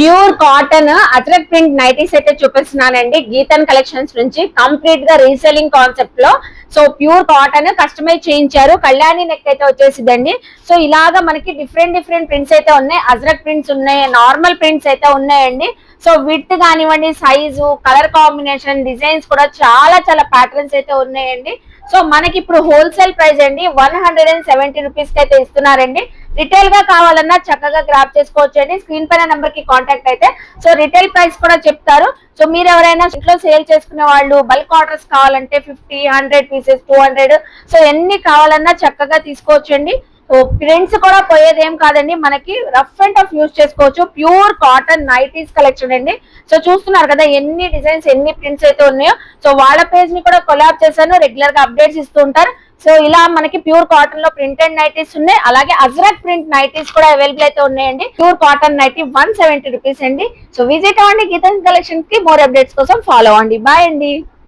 Pure cotton Ajrak print nighties అయితే చూపిస్తున్నానండి. Geethan collections నుంచి కంప్లీట్గా రీసెల్లింగ్ కాన్సెప్ట్లో. సో ప్యూర్ కాటన్ కస్టమైజ్ చేయించారు. కళ్యాణి నెక్ అయితే వచ్చేసిదండి. సో ఇలాగా మనకి డిఫరెంట్ డిఫరెంట్ ప్రింట్స్ అయితే ఉన్నాయి. అజ్రక్ ప్రింట్స్ ఉన్నాయి నార్మల్ ప్రింట్స్ అయితే ఉన్నాయండి. సో విత్ కానివ్వండి సైజు కలర్ కాంబినేషన్ డిజైన్స్ కూడా చాలా చాలా ప్యాటర్న్స్ అయితే ఉన్నాయండి. సో మనకి ఇప్పుడు హోల్సేల్ ప్రైస్ అండి వన్ హండ్రెడ్ అండ్ సెవెంటీ రూపీస్కి అయితే ఇస్తున్నారండి. రిటైల్గా కావాలన్నా చక్కగా గ్రాప్ చేసుకోవచ్చు అండి స్క్రీన్ పైన నెంబర్కి కాంటాక్ట్ అయితే. సో రిటైల్ ప్రైస్ కూడా చెప్తారు. సో మీరు ఎవరైనా ఇంట్లో సేల్ చేసుకునే వాళ్ళు బల్క్ ఆర్డర్స్ కావాలంటే fifty hundred pieces two hundred so ఎన్ని కావాలన్నా చక్కగా తీసుకోవచ్చండి. అండి ప్రింట్స్ కూడా పోయేదేం కాదండి. మనకి రఫ్ అండ్ టఫ్ యూస్ చేసుకోవచ్చు. ప్యూర్ కాటన్ నైటీస్ కలెక్షన్ అండి. సో చూస్తున్నారు కదా ఎన్ని డిజైన్స్ ఎన్ని ప్రింట్స్ అయితే ఉన్నాయో. సో వాళ్ళ పేజ్ని కూడా కొలాబ్ చేశాను. రెగ్యులర్గా అప్డేట్స్ ఇస్తూ ఉంటారు. సో ఇలా మనకి ప్యూర్ కాటన్లో ప్రింటెడ్ నైటీస్ ఉన్నాయి. అలాగే అజ్రక్ ప్రింట్ నైటీస్ కూడా అవైలబుల్ అయితే ఉన్నాయండి. Pure cotton nighty one seventy rupees అండి. సో విజిట్ అవ్వండి గీతం కలెక్షన్కి మోర్ అప్డేట్స్ కోసం ఫాలో అవ్వండి. బాయ్ అండి.